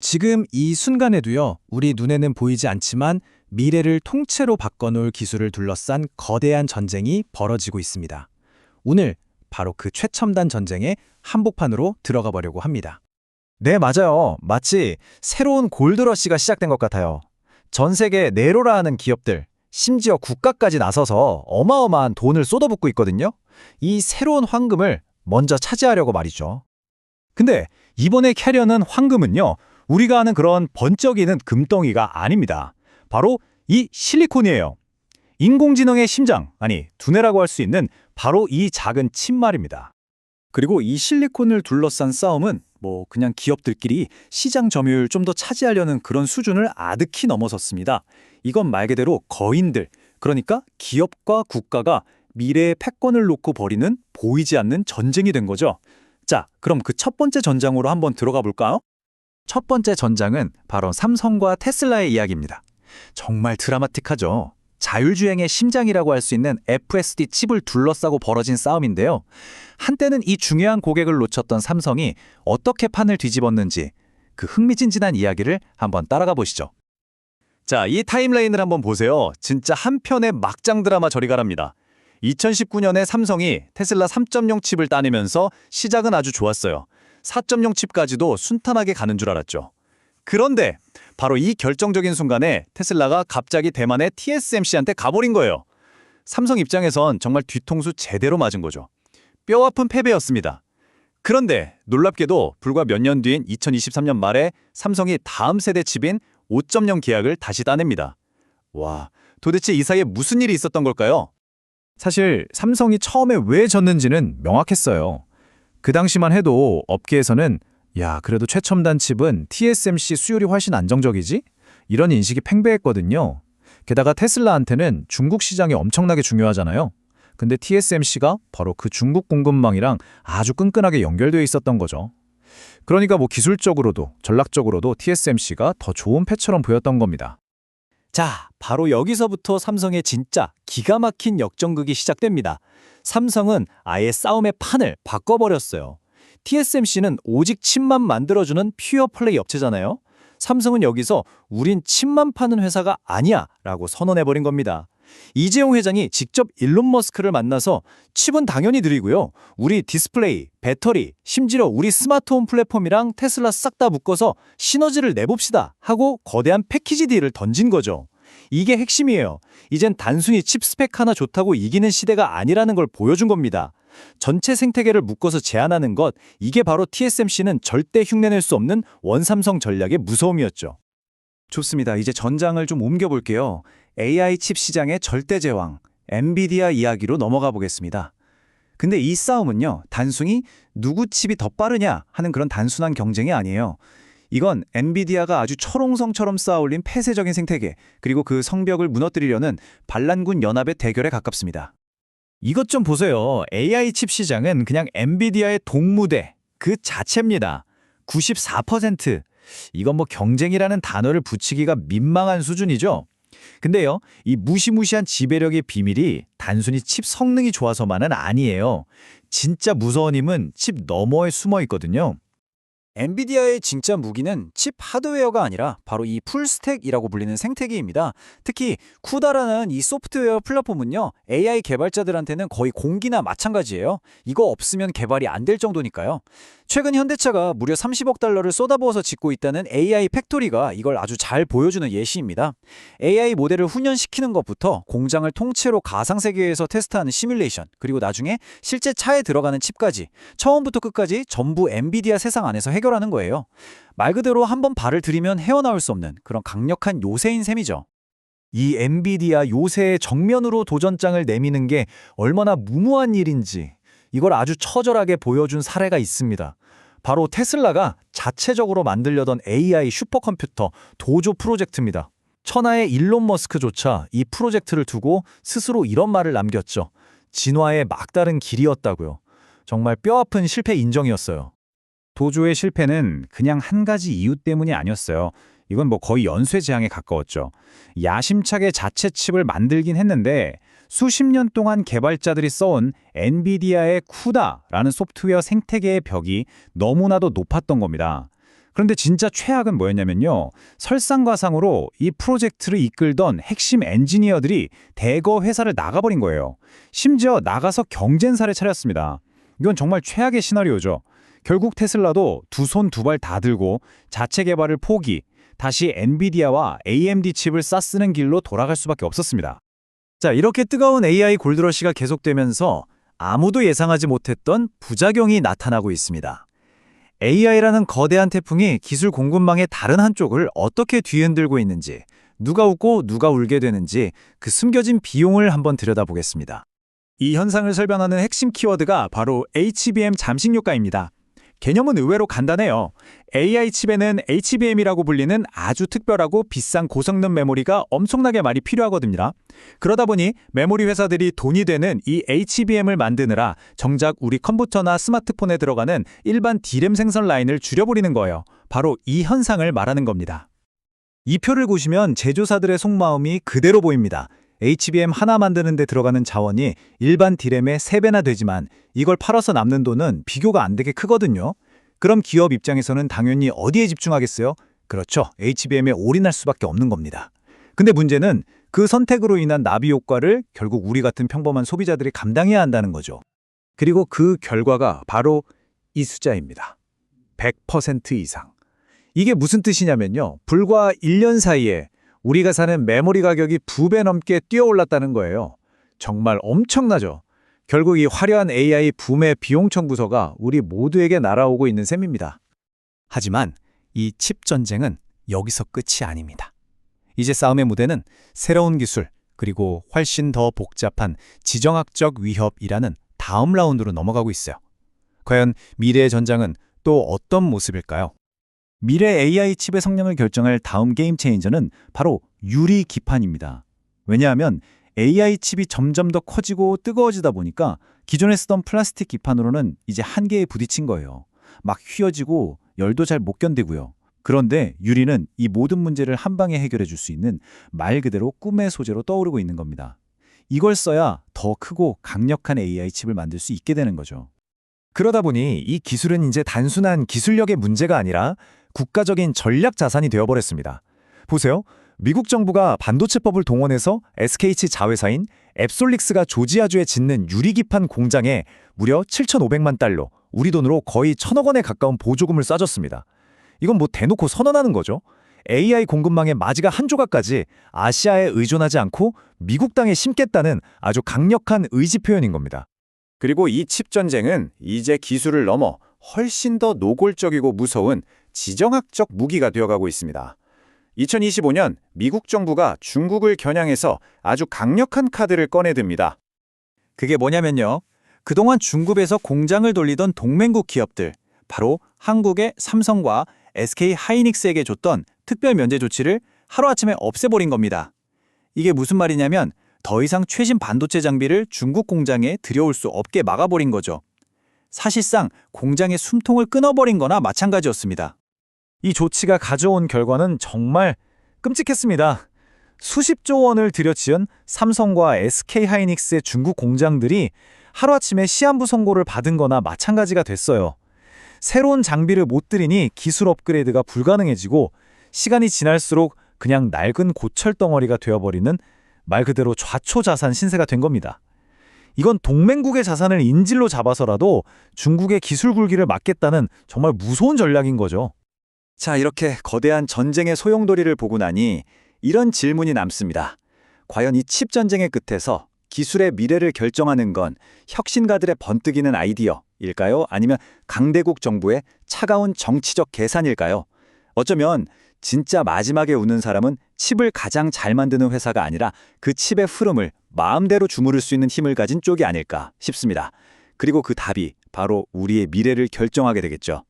지금 이 순간에도요, 우리 눈에는 보이지 않지만 미래를 통째로 바꿔놓을 기술을 둘러싼 거대한 전쟁이 벌어지고 있습니다. 오늘 바로 그 최첨단 전쟁의 한복판으로 들어가 보려고 합니다. 네, 맞아요. 마치 새로운 골드러시가 시작된 것 같아요. 전 세계 네로라 하는 기업들, 심지어 국가까지 나서서 어마어마한 돈을 쏟아붓고 있거든요. 이 새로운 황금을 먼저 차지하려고 말이죠. 근데 이번에 캐려는 황금은요, 우리가 아는 그런 번쩍이는 금덩이가 아닙니다. 바로 이 실리콘이에요. 인공지능의 심장, 아니, 두뇌라고 할 수 있는 바로 이 작은 칩 말입니다. 그리고 이 실리콘을 둘러싼 싸움은 뭐 그냥 기업들끼리 시장 점유율 좀 더 차지하려는 그런 수준을 아득히 넘어섰습니다. 이건 말 그대로 거인들, 그러니까 기업과 국가가 미래의 패권을 놓고 벌이는 보이지 않는 전쟁이 된 거죠. 자, 그럼 그 첫 번째 전장으로 한번 들어가 볼까요? 첫 번째 전장은 바로 삼성과 테슬라의 이야기입니다. 정말 드라마틱하죠. 자율주행의 심장이라고 할 수 있는 FSD 칩을 둘러싸고 벌어진 싸움인데요. 한때는 이 중요한 고객을 놓쳤던 삼성이 어떻게 판을 뒤집었는지 그 흥미진진한 이야기를 한번 따라가 보시죠. 자, 이 타임라인을 한번 보세요. 진짜 한 편의 막장 드라마 저리 가랍니다. 2019년에 삼성이 테슬라 3.0 칩을 따내면서 시작은 아주 좋았어요. 4.0 칩까지도 순탄하게 가는 줄 알았죠. 그런데 바로 이 결정적인 순간에 테슬라가 갑자기 대만의 TSMC한테 가버린 거예요. 삼성 입장에선 정말 뒤통수 제대로 맞은 거죠. 뼈아픈 패배였습니다. 그런데 놀랍게도 불과 몇 년 뒤인 2023년 말에 삼성이 다음 세대 칩인 5.0 계약을 다시 따냅니다. 와, 도대체 이 사이에 무슨 일이 있었던 걸까요? 사실 삼성이 처음에 왜 졌는지는 명확했어요. 그 당시만 해도 업계에서는 야, 그래도 최첨단 칩은 TSMC 수율이 훨씬 안정적이지? 이런 인식이 팽배했거든요. 게다가 테슬라한테는 중국 시장이 엄청나게 중요하잖아요. 근데 TSMC가 바로 그 중국 공급망이랑 아주 끈끈하게 연결되어 있었던 거죠. 그러니까 뭐 기술적으로도 전략적으로도 TSMC가 더 좋은 패처럼 보였던 겁니다. 자, 바로 여기서부터 삼성의 진짜 기가 막힌 역전극이 시작됩니다. 삼성은 아예 싸움의 판을 바꿔버렸어요. TSMC는 오직 칩만 만들어주는 퓨어 플레이 업체잖아요. 삼성은 여기서 우린 칩만 파는 회사가 아니야 라고 선언해버린 겁니다. 이재용 회장이 직접 일론 머스크를 만나서 칩은 당연히 드리고요. 우리 디스플레이, 배터리, 심지어 우리 스마트홈 플랫폼이랑 테슬라 싹 다 묶어서 시너지를 내봅시다 하고 거대한 패키지 딜을 던진 거죠. 이게 핵심이에요. 이젠 단순히 칩 스펙 하나 좋다고 이기는 시대가 아니라는 걸 보여준 겁니다. 전체 생태계를 묶어서 제안하는 것, 이게 바로 TSMC는 절대 흉내낼 수 없는 원삼성 전략의 무서움이었죠. 좋습니다. 이제 전장을 좀 옮겨볼게요. AI 칩 시장의 절대 제왕, 엔비디아 이야기로 넘어가 보겠습니다. 근데 이 싸움은요, 단순히 누구 칩이 더 빠르냐 하는 그런 단순한 경쟁이 아니에요. 이건 엔비디아가 아주 철옹성처럼 쌓아올린 폐쇄적인 생태계, 그리고 그 성벽을 무너뜨리려는 반란군 연합의 대결에 가깝습니다. 이것 좀 보세요. AI 칩 시장은 그냥 엔비디아의 동무대 그 자체입니다. 94%. 이건 뭐 경쟁이라는 단어를 붙이기가 민망한 수준이죠. 근데요, 이 무시무시한 지배력의 비밀이 단순히 칩 성능이 좋아서만은 아니에요. 진짜 무서운 힘은 칩 너머에 숨어 있거든요. 엔비디아의 진짜 무기는 칩 하드웨어가 아니라 바로 이 풀스택이라고 불리는 생태계입니다. 특히 쿠다라는 이 소프트웨어 플랫폼은요. AI 개발자들한테는 거의 공기나 마찬가지예요. 이거 없으면 개발이 안 될 정도니까요. 최근 현대차가 무려 30억 달러를 쏟아부어서 짓고 있다는 AI 팩토리가 이걸 아주 잘 보여주는 예시입니다. AI 모델을 훈련시키는 것부터 공장을 통째로 가상세계에서 테스트하는 시뮬레이션, 그리고 나중에 실제 차에 들어가는 칩까지 처음부터 끝까지 전부 엔비디아 세상 안에서 해결하는 거예요. 말 그대로 한번 발을 들이면 헤어나올 수 없는 그런 강력한 요새인 셈이죠. 이 엔비디아 요새의 정면으로 도전장을 내미는 게 얼마나 무모한 일인지 이걸 아주 처절하게 보여준 사례가 있습니다. 바로 테슬라가 자체적으로 만들려던 AI 슈퍼컴퓨터 도조 프로젝트입니다. 천하의 일론 머스크조차 이 프로젝트를 두고 스스로 이런 말을 남겼죠. 진화의 막다른 길이었다고요. 정말 뼈아픈 실패 인정이었어요. 도조의 실패는 그냥 한 가지 이유 때문이 아니었어요. 이건 뭐 거의 연쇄 재앙에 가까웠죠. 야심차게 자체 칩을 만들긴 했는데 수십 년 동안 개발자들이 써온 엔비디아의 쿠다라는 소프트웨어 생태계의 벽이 너무나도 높았던 겁니다. 그런데 진짜 최악은 뭐였냐면요. 설상가상으로 이 프로젝트를 이끌던 핵심 엔지니어들이 대거 회사를 나가버린 거예요. 심지어 나가서 경쟁사를 차렸습니다. 이건 정말 최악의 시나리오죠. 결국 테슬라도 두 손 두 발 다 들고 자체 개발을 포기, 다시 엔비디아와 AMD 칩을 싸 쓰는 길로 돌아갈 수밖에 없었습니다. 자, 이렇게 뜨거운 AI 골드러시가 계속되면서 아무도 예상하지 못했던 부작용이 나타나고 있습니다. AI라는 거대한 태풍이 기술 공급망의 다른 한쪽을 어떻게 뒤흔들고 있는지, 누가 웃고 누가 울게 되는지 그 숨겨진 비용을 한번 들여다보겠습니다. 이 현상을 설명하는 핵심 키워드가 바로 HBM 잠식 효과입니다. 개념은 의외로 간단해요. AI 칩에는 HBM이라고 불리는 아주 특별하고 비싼 고성능 메모리가 엄청나게 많이 필요하거든요. 그러다 보니 메모리 회사들이 돈이 되는 이 HBM을 만드느라 정작 우리 컴퓨터나 스마트폰에 들어가는 일반 D램 생산 라인을 줄여버리는 거예요. 바로 이 현상을 말하는 겁니다. 이 표를 보시면 제조사들의 속마음이 그대로 보입니다. HBM 하나 만드는 데 들어가는 자원이 일반 D램의 3배나 되지만 이걸 팔아서 남는 돈은 비교가 안 되게 크거든요. 그럼 기업 입장에서는 당연히 어디에 집중하겠어요? 그렇죠. HBM에 올인할 수밖에 없는 겁니다. 근데 문제는 그 선택으로 인한 나비 효과를 결국 우리 같은 평범한 소비자들이 감당해야 한다는 거죠. 그리고 그 결과가 바로 이 숫자입니다. 100% 이상. 이게 무슨 뜻이냐면요. 불과 1년 사이에 우리가 사는 메모리 가격이 두 배 넘게 뛰어올랐다는 거예요. 정말 엄청나죠. 결국 이 화려한 AI 붐의 비용 청구서가 우리 모두에게 날아오고 있는 셈입니다. 하지만 이 칩 전쟁은 여기서 끝이 아닙니다. 이제 싸움의 무대는 새로운 기술, 그리고 훨씬 더 복잡한 지정학적 위협이라는 다음 라운드로 넘어가고 있어요. 과연 미래의 전장은 또 어떤 모습일까요? 미래 AI 칩의 성능을 결정할 다음 게임 체인저는 바로 유리 기판입니다. 왜냐하면 AI 칩이 점점 더 커지고 뜨거워지다 보니까 기존에 쓰던 플라스틱 기판으로는 이제 한계에 부딪힌 거예요. 막 휘어지고 열도 잘 못 견디고요. 그런데 유리는 이 모든 문제를 한 방에 해결해 줄 수 있는 말 그대로 꿈의 소재로 떠오르고 있는 겁니다. 이걸 써야 더 크고 강력한 AI 칩을 만들 수 있게 되는 거죠. 그러다 보니 이 기술은 이제 단순한 기술력의 문제가 아니라 국가적인 전략 자산이 되어버렸습니다. 보세요. 미국 정부가 반도체법을 동원해서 SK치 자회사인 앱솔릭스가 조지아주에 짓는 유리기판 공장에 무려 7,500만 달러, 우리 돈으로 거의 천억 원에 가까운 보조금을 쏴줬습니다. 이건 뭐 대놓고 선언하는 거죠. AI 공급망의 마지가 한 조각까지 아시아에 의존하지 않고 미국 땅에 심겠다는 아주 강력한 의지 표현인 겁니다. 그리고 이 칩 전쟁은 이제 기술을 넘어 훨씬 더 노골적이고 무서운 지정학적 무기가 되어가고 있습니다. 2025년 미국 정부가 중국을 겨냥해서 아주 강력한 카드를 꺼내듭니다. 그게 뭐냐면요. 그동안 중국에서 공장을 돌리던 동맹국 기업들, 바로 한국의 삼성과 SK 하이닉스에게 줬던 특별 면제 조치를 하루아침에 없애버린 겁니다. 이게 무슨 말이냐면 더 이상 최신 반도체 장비를 중국 공장에 들여올 수 없게 막아버린 거죠. 사실상 공장의 숨통을 끊어버린 거나 마찬가지였습니다. 이 조치가 가져온 결과는 정말 끔찍했습니다. 수십조 원을 들여치은 삼성과 SK 하이닉스의 중국 공장들이 하루아침에 시한부 선고를 받은 거나 마찬가지가 됐어요. 새로운 장비를 못 들이니 기술 업그레이드가 불가능해지고 시간이 지날수록 그냥 낡은 고철 덩어리가 되어버리는 말 그대로 좌초 자산 신세가 된 겁니다. 이건 동맹국의 자산을 인질로 잡아서라도 중국의 기술 굴기를 막겠다는 정말 무서운 전략인 거죠. 자, 이렇게 거대한 전쟁의 소용돌이를 보고 나니 이런 질문이 남습니다. 과연 이 칩 전쟁의 끝에서 기술의 미래를 결정하는 건 혁신가들의 번뜩이는 아이디어일까요? 아니면 강대국 정부의 차가운 정치적 계산일까요? 어쩌면 진짜 마지막에 우는 사람은 칩을 가장 잘 만드는 회사가 아니라 그 칩의 흐름을 마음대로 주무를 수 있는 힘을 가진 쪽이 아닐까 싶습니다. 그리고 그 답이 바로 우리의 미래를 결정하게 되겠죠.